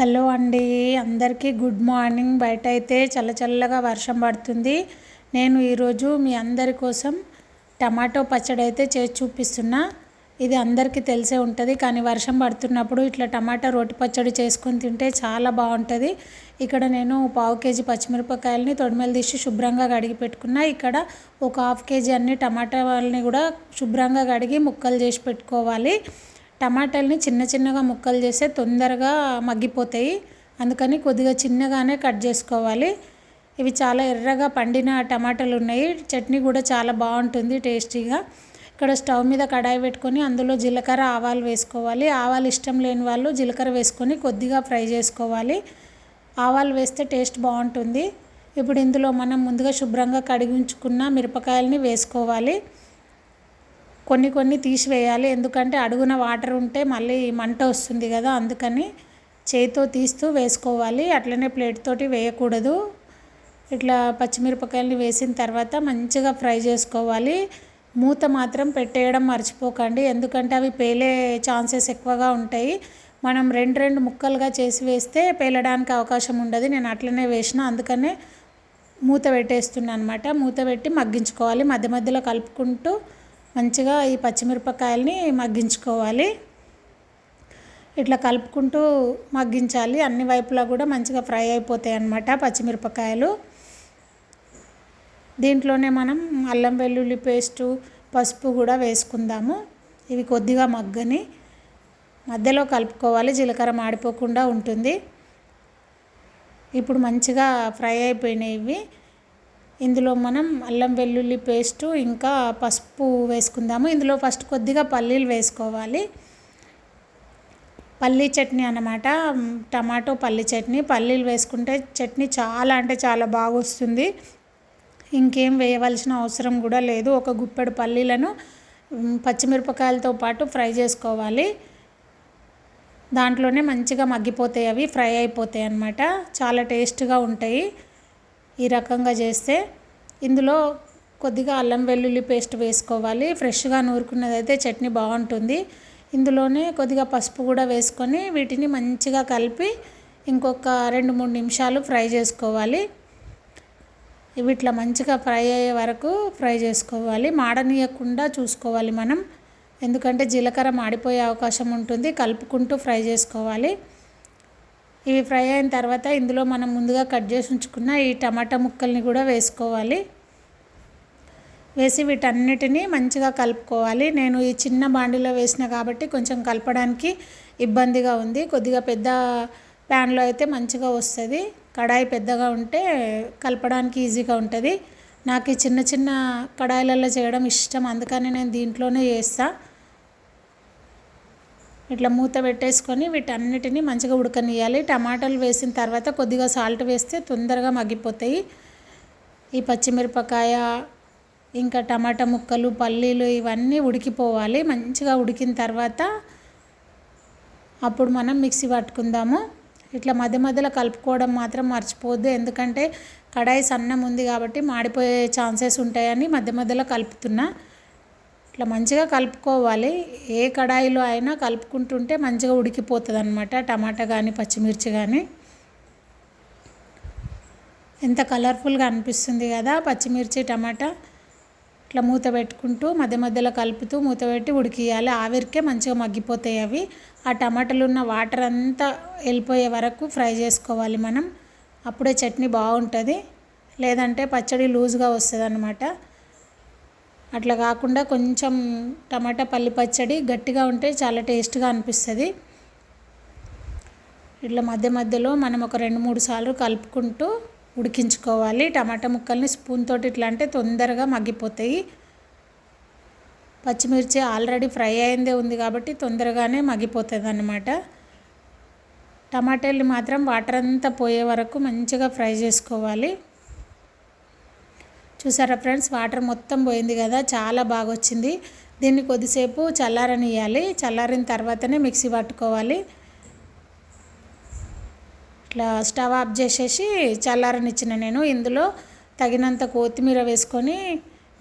Hello అండి. అందరికీ good morning. బయట అయితే చల్లచల్లగా వర్షం పడుతుంది. నేను ఈరోజు మీ అందరి కోసం టమాటో పచ్చడి అయితే చేసి చూపిస్తున్నా. ఇది అందరికీ తెలిసే ఉంటుంది. కానీ వర్షం పడుతున్నప్పుడు ఇట్లా టమాటా రోటి పచ్చడి చేసుకొని తింటే చాలా బాగుంటుంది. ఇక్కడ నేను పావు కేజీ పచ్చిమిరపకాయలని తొడిమేలు తీసి శుభ్రంగా కడిగి పెట్టుకున్నా. ఇక్కడ ఒక హాఫ్ కేజీ అన్ని టమాటాలని కూడా శుభ్రంగా కడిగి ముక్కలు చేసి పెట్టుకోవాలి. టమాటాలని చిన్న చిన్నగా ముక్కలు చేస్తే తొందరగా మగ్గిపోతాయి. అందుకని కొద్దిగా చిన్నగానే కట్ చేసుకోవాలి. ఇవి చాలా ఎర్రగా పండిన టమాటాలు ఉన్నాయి. చట్నీ కూడా చాలా బాగుంటుంది టేస్టీగా. ఇక్కడ స్టవ్ మీద కడాయి పెట్టుకొని అందులో జీలకర్ర ఆవాలు వేసుకోవాలి. ఆవాలు ఇష్టం లేని వాళ్ళు జీలకర్ర వేసుకొని కొద్దిగా ఫ్రై చేసుకోవాలి. ఆవాలు వేస్తే టేస్ట్ బాగుంటుంది. ఇప్పుడు ఇందులో మనం ముందుగా శుభ్రంగా కడిగి ఉంచుకున్న మిరపకాయలని వేసుకోవాలి. కొన్ని కొన్ని తీసివేయాలి. ఎందుకంటే అడుగున వాటర్ ఉంటే మళ్ళీ మంట వస్తుంది కదా అందుకని చేతితో తీస్తూ వేసుకోవాలి. అట్లనే ప్లేట్ తోటి వేయకూడదు. ఇట్లా పచ్చిమిరపకాయలని వేసిన తర్వాత మంచిగా ఫ్రై చేసుకోవాలి. మూత మాత్రం పెట్టేయడం మర్చిపోకండి. ఎందుకంటే అవి పేలే ఛాన్సెస్ ఎక్కువగా ఉంటాయి. మనం రెండు రెండు ముక్కలుగా చేసి వేస్తే పేలడానికి అవకాశం ఉండదు. నేను అట్లనే వేసిన అందుకనే మూత పెట్టేస్తున్నాను అనమాట మూత పెట్టి మగ్గించుకోవాలి. మధ్య మధ్యలో కలుపుకుంటూ మంచిగా ఈ పచ్చిమిరపకాయలని మగ్గించుకోవాలి. ఇట్లా కలుపుకుంటూ మగ్గించాలి. అన్ని వైపులా కూడా మంచిగా ఫ్రై అయిపోతాయి అన్నమాట పచ్చిమిరపకాయలు. దీంట్లోనే మనం అల్లం వెల్లుల్లి పేస్టు పసుపు కూడా వేసుకుందాము. ఇవి కొద్దిగా మగ్గని మధ్యలో కలుపుకోవాలి. జీలకర్ర మాడిపోకుండా ఉంటుంది. ఇప్పుడు మంచిగా ఫ్రై అయిపోయినాయి ఇవి. ఇందులో మనం అల్లం వెల్లుల్లి పేస్టు ఇంకా పసుపు వేసుకుందాము. ఇందులో ఫస్ట్ కొద్దిగా పల్లీలు వేసుకోవాలి. పల్లీ చట్నీ అన్నమాట. టమాటో పల్లీ చట్నీ. పల్లీలు వేసుకుంటే చట్నీ చాలా అంటే చాలా బాగా వస్తుంది ఇంకేం వేయవలసిన అవసరం కూడా లేదు. ఒక గుప్పెడు పల్లీలను పచ్చిమిరపకాయలతో పాటు ఫ్రై చేసుకోవాలి. దాంట్లోనే మంచిగా మగ్గిపోతాయి అవి ఫ్రై అయిపోతాయి అన్నమాట. చాలా టేస్ట్గా ఉంటాయి. ఈ రకంగా చేస్తే ఇందులో కొద్దిగా అల్లం వెల్లుల్లి పేస్ట్ వేసుకోవాలి. ఫ్రెష్గా నూరుకున్నదైతే చట్నీ బాగుంటుంది. ఇందులోనే కొద్దిగా పసుపు కూడా వేసుకొని వీటిని మంచిగా కలిపి ఇంకొక రెండు మూడు నిమిషాలు ఫ్రై చేసుకోవాలి. ఇవి ఇట్లా మంచిగా ఫ్రై అయ్యే వరకు ఫ్రై చేసుకోవాలి. మాడనీయకుండా చూసుకోవాలి మనం. ఎందుకంటే జీలకర్ర మాడిపోయే అవకాశం ఉంటుంది. కలుపుకుంటూ ఫ్రై చేసుకోవాలి. ఇవి ఫ్రై అయిన తర్వాత ఇందులో మనం ముందుగా కట్ చేసి ఉంచుకున్న ఈ టమాటా ముక్కల్ని కూడా వేసుకోవాలి. వేసి వీటన్నిటిని మంచిగా కలుపుకోవాలి. నేను ఈ చిన్న బాండిలో వేసిన కాబట్టి కొంచెం కలపడానికి ఇబ్బందిగా ఉంది. కొద్దిగా పెద్ద ప్యాన్లో అయితే మంచిగా వస్తుంది. కడాయి పెద్దగా ఉంటే కలపడానికి ఈజీగా ఉంటుంది. నాకు ఈ చిన్న చిన్న కడాయిలలో చేయడం ఇష్టం. అందుకని నేను దీంట్లోనే చేస్తాను ఇట్లా మూత పెట్టేసుకొని వీటన్నిటిని మంచిగా ఉడకనియాలి టమాటాలు వేసిన తర్వాత కొద్దిగా సాల్ట్ వేస్తే తొందరగా మగ్గిపోతాయి. ఈ పచ్చిమిరపకాయ ఇంకా టమాటా ముక్కలు పల్లీలు ఇవన్నీ ఉడికిపోవాలి. మంచిగా ఉడికిన తర్వాత అప్పుడు మనం మిక్సీ పట్టుకుందాము. ఇట్లా మధ్య మధ్యలో కలుపుకోవడం మాత్రం మర్చిపోవద్దు. ఎందుకంటే కడాయి సన్నం ఉంది కాబట్టి మాడిపోయే ఛాన్సెస్ ఉంటాయని మధ్య మధ్యలో కలుపుతున్నా. ఇట్లా మంచిగా కలుపుకోవాలి. ఏ కడాయిలో అయినా కలుపుకుంటుంటే మంచిగా ఉడికిపోతుంది అనమాట టమాటా కానీ పచ్చిమిర్చి కానీ ఎంత కలర్ఫుల్గా అనిపిస్తుంది కదా! పచ్చిమిర్చి టమాటా ఇట్లా మూత పెట్టుకుంటూ మధ్య మధ్యలో కలుపుతూ మూత పెట్టి ఉడికియాలి. ఆవిరికే మంచిగా మగ్గిపోతాయి అవి. ఆ టమాటాలు ఉన్న వాటర్ అంతా వెళ్ళిపోయే వరకు ఫ్రై చేసుకోవాలి మనం. అప్పుడే చట్నీ బాగుంటుంది. లేదంటే పచ్చడి లూజ్గా వస్తుంది అనమాట అట్లా కాకుండా కొంచెం టమాటా పల్లి పచ్చడి గట్టిగా ఉంటే చాలా టేస్ట్గా అనిపిస్తుంది. ఇట్లా మధ్య మధ్యలో మనం ఒక రెండు మూడు సార్లు కలుపుకుంటూ ఉడికించుకోవాలి. టమాటా ముక్కల్ని స్పూన్ తోటి ఇట్లా అంటే తొందరగా మగ్గిపోతాయి. పచ్చిమిర్చి ఆల్రెడీ ఫ్రై అయిందే ఉంది కాబట్టి తొందరగానే మగ్గిపోతుంది అన్నమాట టమాటాలు మాత్రం వాటర్ అంతా పోయే వరకు మంచిగా ఫ్రై చేసుకోవాలి. చూసారా ఫ్రెండ్స్? వాటర్ మొత్తం పోయింది కదా చాలా బాగా వచ్చింది దీన్ని కొద్దిసేపు చల్లారనియాలి చల్లారిన తర్వాతనే మిక్సీ పట్టుకోవాలి. ఇట్లా స్టవ్ ఆఫ్ చేసేసి చల్లారనిచ్చిన నేను. ఇందులో తగినంత కొత్తిమీర వేసుకొని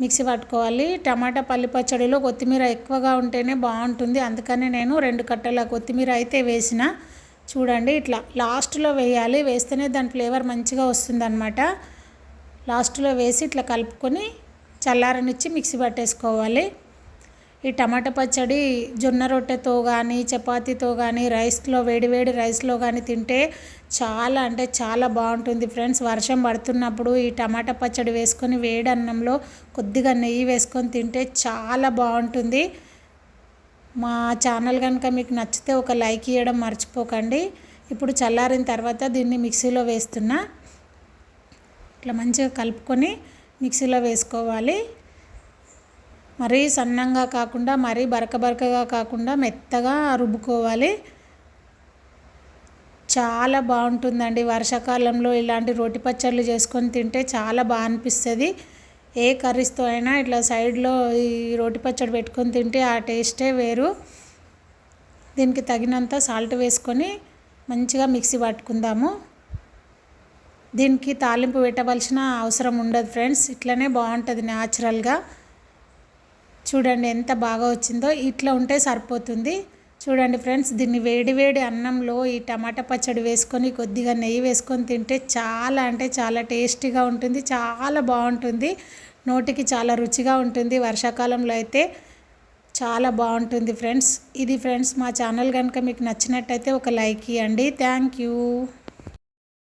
మిక్సీ పట్టుకోవాలి. టమాటా పల్లి పచ్చడిలో కొత్తిమీర ఎక్కువగా ఉంటేనే బాగుంటుంది. అందుకనే నేను రెండు కట్టల కొత్తిమీర అయితే వేసిన. చూడండి ఇట్లా లాస్ట్లో వేయాలి. వేస్తేనే దాని ఫ్లేవర్ మంచిగా వస్తుందన్నమాట. లాస్ట్లో వేసి ఇట్లా కలుపుకొని చల్లారనిచ్చి మిక్సీ పట్టేసుకోవాలి. ఈ టమాటా పచ్చడి జొన్న రొట్టెతో కానీ చపాతీతో కానీ రైస్లో వేడివేడి రైస్లో కానీ తింటే చాలా అంటే చాలా బాగుంటుంది ఫ్రెండ్స్. వర్షం పడుతున్నప్పుడు ఈ టమాటా పచ్చడి వేసుకొని వేడి అన్నంలో కొద్దిగా నెయ్యి వేసుకొని తింటే చాలా బాగుంటుంది. మా ఛానల్ కనుక మీకు నచ్చితే ఒక లైక్ ఇవ్వడం మర్చిపోకండి. ఇప్పుడు చల్లారిన తర్వాత దీన్ని మిక్సీలో వేస్తున్నా. ఇట్లా మంచిగా కలుపుకొని మిక్సీలో వేసుకోవాలి. మరీ సన్నంగా కాకుండా మరీ బరక బరకగా కాకుండా మెత్తగా రుబ్బుకోవాలి. చాలా బాగుంటుందండి. వర్షాకాలంలో ఇలాంటి రోటి పచ్చళ్ళు చేసుకొని తింటే చాలా బాగా అనిపిస్తుంది. ఏ కర్రీస్తో అయినా ఇట్లా సైడ్లో ఈ రోటి పచ్చడి పెట్టుకొని తింటే ఆ టేస్టే వేరు. దీనికి తగినంత సాల్ట్ వేసుకొని మంచిగా మిక్సీ పట్టుకుందాము. దీనికి తాలింపు పెట్టవలసిన అవసరం ఉండదు ఫ్రెండ్స్. ఇట్లనే బాగుంటుంది న్యాచురల్గా. చూడండి ఎంత బాగా వచ్చిందో. ఇట్లా ఉంటే సరిపోతుంది. చూడండి ఫ్రెండ్స్ దీన్ని వేడి వేడి అన్నంలో ఈ టమాటా పచ్చడి వేసుకొని కొద్దిగా నెయ్యి వేసుకొని తింటే చాలా అంటే చాలా టేస్టీగా ఉంటుంది చాలా బాగుంటుంది. నోటికి చాలా రుచిగా ఉంటుంది. వర్షాకాలంలో అయితే చాలా బాగుంటుంది ఫ్రెండ్స్. ఇది ఫ్రెండ్స్ మా ఛానల్ కనుక మీకు నచ్చినట్టయితే ఒక లైక్ ఇవ్వండి థ్యాంక్ యూ.